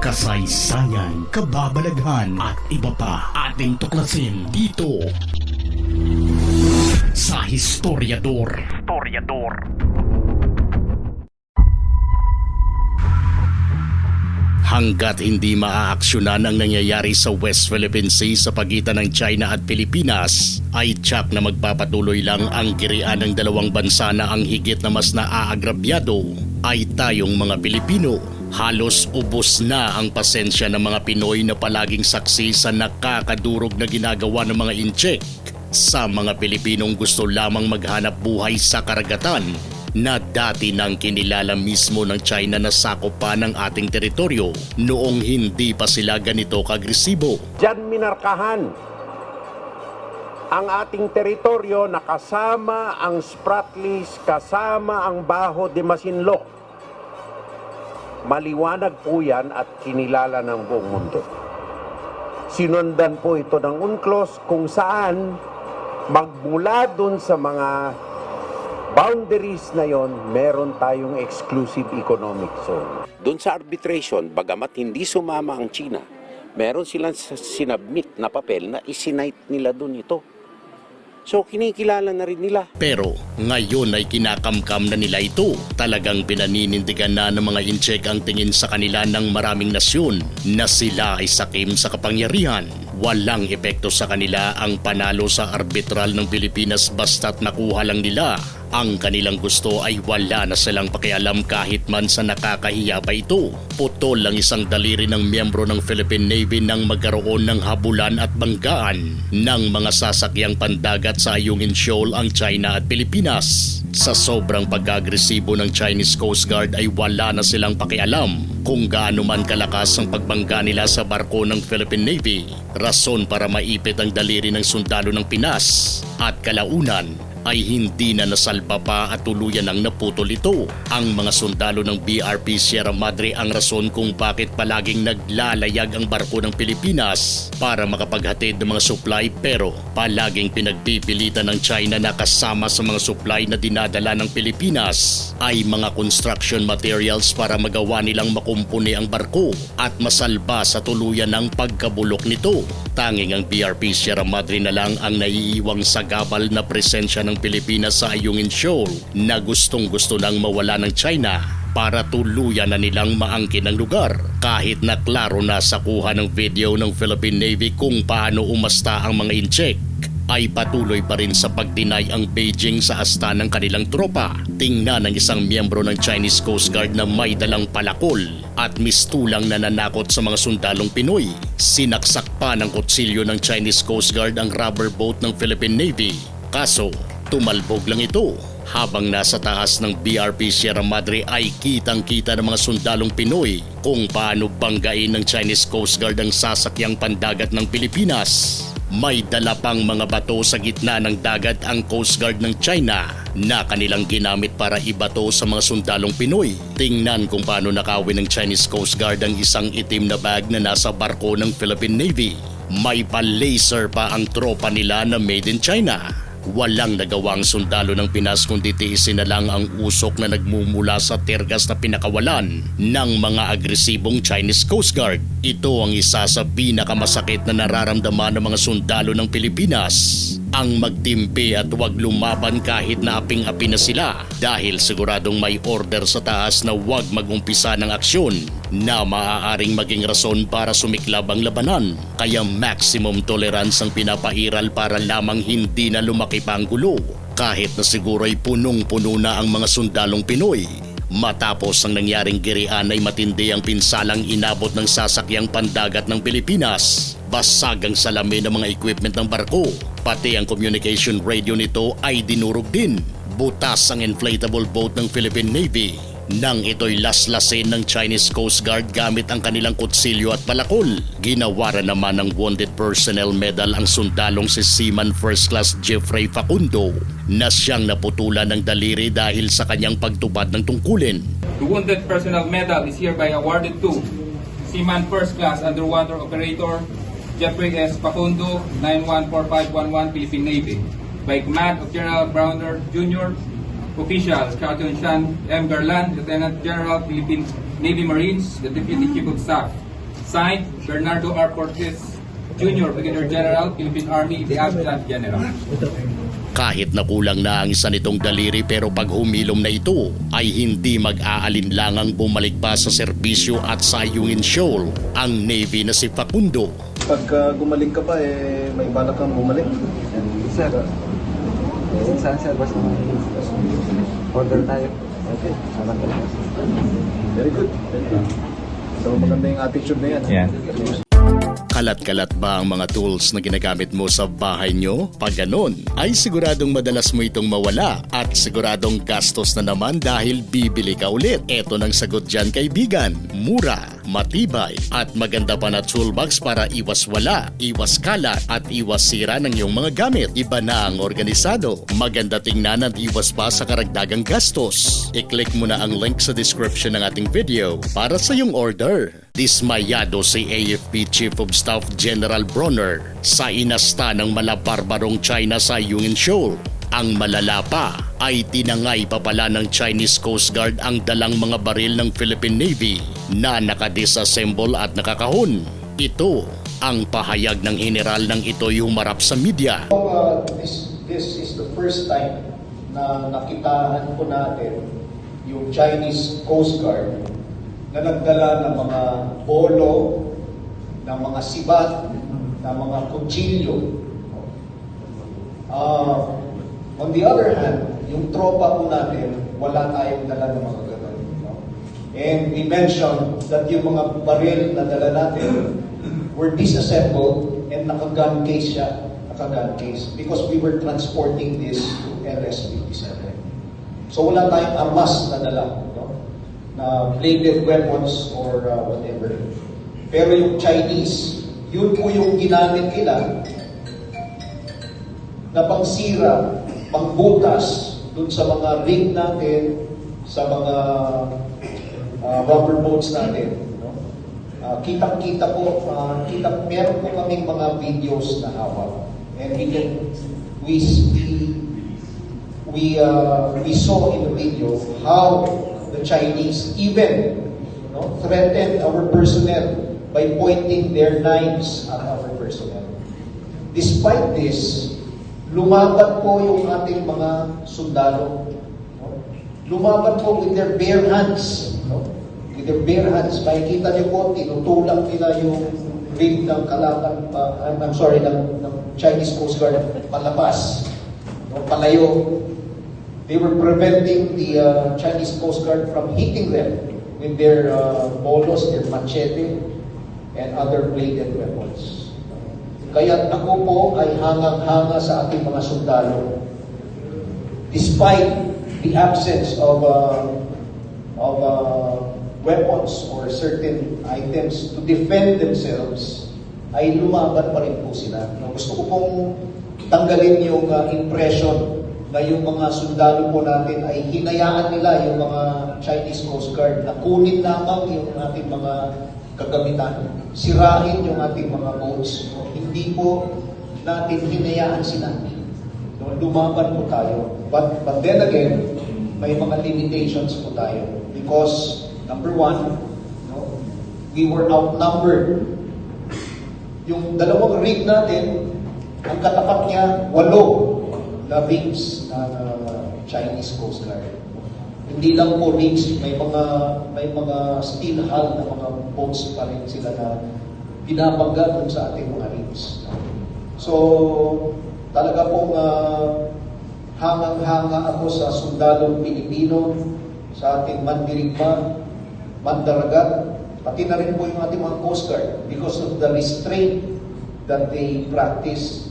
kasaysayan, kababalaghan at iba pa ating tuklasin dito sa Historiador. Historiador. Hanggat hindi maaaksyonan ang nangyayari sa West Philippine Sea sa pagitan ng China at Pilipinas, ay tsak na magpapatuloy lang ang girian ng dalawang bansa na ang higit na mas naaagrabyado ay tayong mga Pilipino. Halos ubos na ang pasensya ng mga Pinoy na palaging saksi sa nakakadurog na ginagawa ng mga incheck sa mga Pilipinong gusto lamang maghanap buhay sa karagatan na dati nang kinilala mismo ng China na sakop pa ng ating teritoryo noong hindi pa sila ganito kagresibo. Diyan minarkahan ang ating teritoryo na kasama ang Spratlys, kasama ang Baho de Masinloc. Maliwanag po yan at kinilala ng buong mundo. Sinundan po ito ng UNCLOS kung saan magmula dun sa mga boundaries na yon, meron tayong exclusive economic zone. Doon sa arbitration, bagamat hindi sumama ang China, meron silang sinabmit na papel na isinight nila doon ito. So kinikilala na rin nila. Pero ngayon ay kinakamkam na nila ito. Talagang pinaninindigan na ng mga incheck ang tingin sa kanila ng maraming nasyon na sila ay sakim sa kapangyarihan. Walang epekto sa kanila ang panalo sa arbitral ng Pilipinas basta't nakuha lang nila. Ang kanilang gusto ay wala na silang pakialam kahit man sa nakakahiya pa ito. Putol lang isang daliri ng miyembro ng Philippine Navy nang magkaroon ng habulan at banggaan ng mga sasakyang pandagat sa Ayungin Shoal ang China at Pilipinas. Sa sobrang pag-agresibo ng Chinese Coast Guard ay wala na silang pakialam kung gaano man kalakas ang pagbangga nila sa barko ng Philippine Navy. Rason para maipit ang daliri ng sundalo ng Pinas at kalaunan ay hindi na nasalba pa at tuluyan ang naputol ito. Ang mga sundalo ng BRP Sierra Madre ang rason kung bakit palaging naglalayag ang barko ng Pilipinas para makapaghatid ng mga supply pero palaging pinagpipilitan ng China na kasama sa mga supply na dinadala ng Pilipinas ay mga construction materials para magawa nilang makumpuni ang barko at masalba sa tuluyan ng pagkabulok nito. Tanging ang BRP Sierra Madre na lang ang naiiwang sagabal na presensya ng Pilipinas sa Ayungin Shoal na gustong gusto nang mawala ng China para tuluyan na nilang maangkin ang lugar. Kahit na klaro na sa kuha ng video ng Philippine Navy kung paano umasta ang mga incheck ay patuloy pa rin sa pagdinay ang Beijing sa asta ng kanilang tropa. Tingnan ng isang miyembro ng Chinese Coast Guard na may dalang palakol at mistulang nananakot sa mga sundalong Pinoy. Sinaksak pa ng kutsilyo ng Chinese Coast Guard ang rubber boat ng Philippine Navy. Kaso, tumalbog lang ito. Habang nasa taas ng BRP Sierra Madre ay kitang-kita ng mga sundalong Pinoy kung paano banggain ng Chinese Coast Guard ang sasakyang pandagat ng Pilipinas. May dala pang mga bato sa gitna ng dagat ang Coast Guard ng China na kanilang ginamit para ibato sa mga sundalong Pinoy. Tingnan kung paano nakawin ng Chinese Coast Guard ang isang itim na bag na nasa barko ng Philippine Navy. May pa-laser pa ang tropa nila na made in China. Walang nagawang sundalo ng Pinas kundi tiisin na lang ang usok na nagmumula sa tergas na pinakawalan ng mga agresibong Chinese Coast Guard. Ito ang isa sa pinakamasakit na nararamdaman ng mga sundalo ng Pilipinas. Ang magtimpi at huwag lumaban kahit na aping-api na sila dahil siguradong may order sa taas na huwag magumpisa ng aksyon na maaaring maging rason para sumiklab ang labanan. Kaya maximum tolerance ang pinapairal para lamang hindi na lumaki pa ang gulo. Kahit na siguro ay punong-puno na ang mga sundalong Pinoy. Matapos ang nangyaring girian ay matindi ang pinsalang inabot ng sasakyang pandagat ng Pilipinas. Basag ang salamin ng mga equipment ng barko. Pati ang communication radio nito ay dinurog din. Butas ang inflatable boat ng Philippine Navy. Nang ito'y laslasin ng Chinese Coast Guard gamit ang kanilang kutsilyo at palakol. Ginawaran naman ng Wounded Personnel Medal ang sundalong si Seaman First Class Jeffrey Facundo na siyang naputulan ng daliri dahil sa kanyang pagtubad ng tungkulin. The Wounded Personnel Medal is hereby awarded to Seaman First Class Underwater Operator Jeffrey S. Facundo, 914511 Philippine Navy by command of General Browner Jr., Official Captain Sean M. Garland, Lieutenant General Philippine Navy Marines, the Deputy Chief of Staff. Signed, Bernardo R. Cortez Jr., Brigadier General, Philippine Army, the Adjutant General. Kahit na kulang na ang isa nitong daliri pero pag humilom na ito ay hindi mag-aalinlangang bumalik pa sa serbisyo at sayungin shoal ang Navy na si Facundo. Pagka gumaling ka pa, eh, may balak kang bumalik. Sir, saan sir? Basta order tayo. Okay. Very good. Very good. So maganda yung attitude na yan. ha? Kalat-kalat ba ang mga tools na ginagamit mo sa bahay nyo? Pag ganon, ay siguradong madalas mo itong mawala at siguradong gastos na naman dahil bibili ka ulit. Ito ng sagot dyan kaibigan. Mura, matibay at maganda pa na toolbox para iwas wala, iwas kalat at iwas sira ng iyong mga gamit. Iba na ang organisado. Maganda tingnan at iwas pa sa karagdagang gastos. I-click mo na ang link sa description ng ating video para sa iyong order. Dismayado si AFP Chief of Staff General Bronner sa inasta ng malabarbarong China sa Yungin Shoal. Ang malala pa ay tinangay pa pala ng Chinese Coast Guard ang dalang mga baril ng Philippine Navy na nakadisassemble at nakakahon. Ito ang pahayag ng general ng ito'y humarap sa media. Uh, this, this is the first time na nakitaan po natin yung Chinese Coast Guard na nagdala ng mga polo, ng mga sibat, ng mga kutsilyo. Uh, on the other hand, yung tropa po natin, wala tayong dala ng mga ganun. no? And we mentioned that yung mga baril na dala natin were disassembled and naka-gun case siya, naka-gun case, because we were transporting this to LS-57. So wala tayong armas na dala, no? na bladed weapons or uh, whatever. Pero yung Chinese, yun po yung ginamit nila na pangsira, pangbutas dun sa mga rig natin, sa mga uh, rubber boats natin. No? Uh, kitang-kita po, uh, kita, meron po kaming mga videos na hawak. And we can, we, we, we, uh, we saw in the video how the Chinese even no, threatened our personnel by pointing their knives at our personnel. Despite this, lumaban po yung ating mga sundalo. No? Lumaban po with their bare hands. No? With their bare hands. Makikita niyo po, tinutulak nila yung rig ng kalaban, uh, I'm sorry, ng, ng Chinese Coast Guard palabas. No? Palayo. They were preventing the uh, Chinese Coast Guard from hitting them with their uh, bolos, their machete, and other bladed weapons. Kaya ako po ay hangang-hanga sa ating mga sundalo. Despite the absence of uh, of uh, weapons or certain items to defend themselves, ay lumaban pa rin po sila. No, Gusto ko pong tanggalin yung uh, impression na yung mga sundalo po natin ay hinayaan nila yung mga Chinese Coast Guard na kunin lamang yung ating mga kagamitan, sirain yung ating mga boats. No, Hindi po natin hinayaan sila. No, lumaban po tayo. But, but then again, may mga limitations po tayo. Because, number one, no, we were outnumbered. Yung dalawang rig natin, ang katapat niya, walo na rigs na uh, Chinese Coast Guard. Hindi lang po rigs, may mga may mga steel hull na mga boats pa rin sila na binabangga dun sa ating mga rigs. So, talaga pong uh, hangang-hanga ako sa sundalong Pilipino, sa ating mandirigma, mandaragat, pati na rin po yung ating mga Coast Guard because of the restraint that they practice.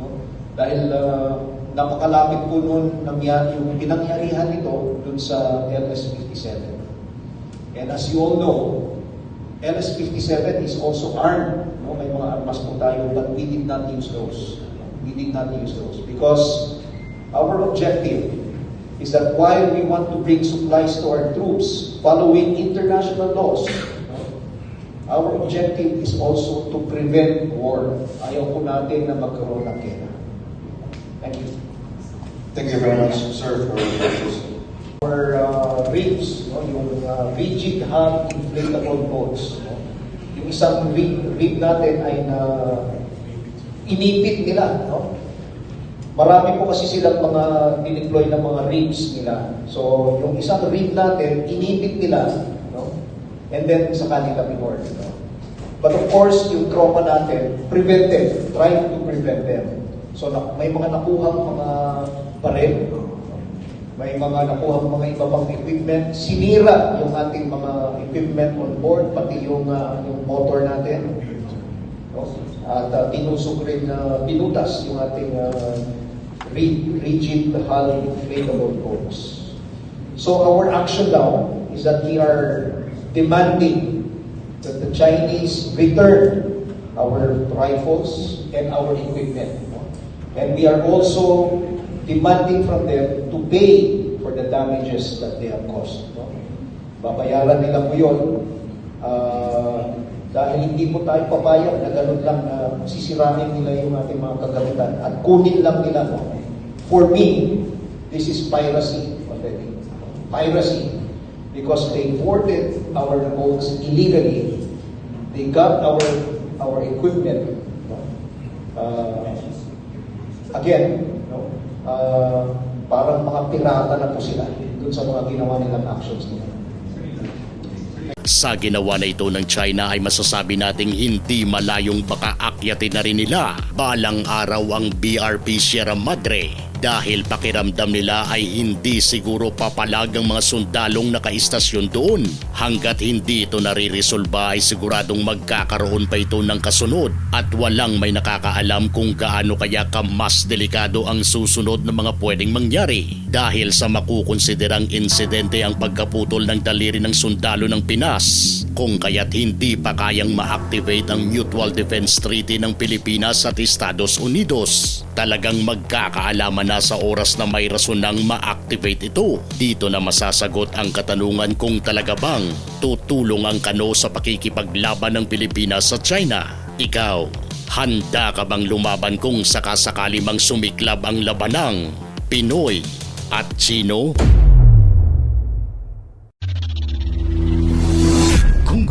No? Dahil uh, napakalapit po noon nangyari, yung pinangyarihan nito dun sa LS-57. And as you all know, LS-57 is also armed. No? May mga armas po tayo, but we did not use those. We did not use those because our objective is that while we want to bring supplies to our troops following international laws, our objective is also to prevent war. Ayaw po natin na magkaroon ng gera. Thank you. Thank you very much, sir, for your. Our uh, yung uh, rigid hull inflatable boats, no, yung isang rig, rig natin ay na inipit nila, no? Marami po kasi silang mga dineploy ng mga rigs nila. So, yung isang rig natin, inipit nila, no? And then, sa kanila pinord, no? But of course, yung trauma natin, preventive, trying to prevent them. So, na, may mga nakuhang mga baril, may mga nakuha mga iba pang equipment, sinira yung ating mga equipment on board, pati yung, ah, yung motor natin. No? At uh, tinusok rin na pinutas yung ating uh, ri- rigid hull inflatable boats. So our action now is that we are demanding that the Chinese return our rifles and our equipment. And we are also demanding from them to pay for the damages that they have caused. no? Babayaran nila po yun. Ah, dahil hindi po tayo papayag na ganun lang na sisirain nila yung ating mga kagamitan at kunin lang nila. No? For me, this is piracy already. Piracy. Because they boarded our boats illegally. They got our our equipment. No? Ah, again, Ah, parang mga pirata na po sila dun sa mga ginawa nilang actions nila. Sa ginawa na ito ng China ay masasabi nating hindi malayong baka akyatin na rin nila balang araw ang BRP Sierra Madre dahil pakiramdam nila ay hindi siguro papalag ang mga sundalong nakaistasyon doon. Hanggat hindi ito naririsolba ay siguradong magkakaroon pa ito ng kasunod at walang may nakakaalam kung gaano kaya ka mas delikado ang susunod na mga pwedeng mangyari dahil sa makukonsiderang insidente ang pagkaputol ng daliri ng sundalo ng Pinas kung kaya't hindi pa kayang ma-activate ang Mutual Defense Treaty ng Pilipinas at Estados Unidos. Talagang magkakaalaman na sa oras na may rason nang ma-activate ito. Dito na masasagot ang katanungan kung talaga bang tutulong ang kano sa pakikipaglaban ng Pilipinas sa China. Ikaw, handa ka bang lumaban kung sakasakali mang sumiklab ang labanang Pinoy at Chino? Kung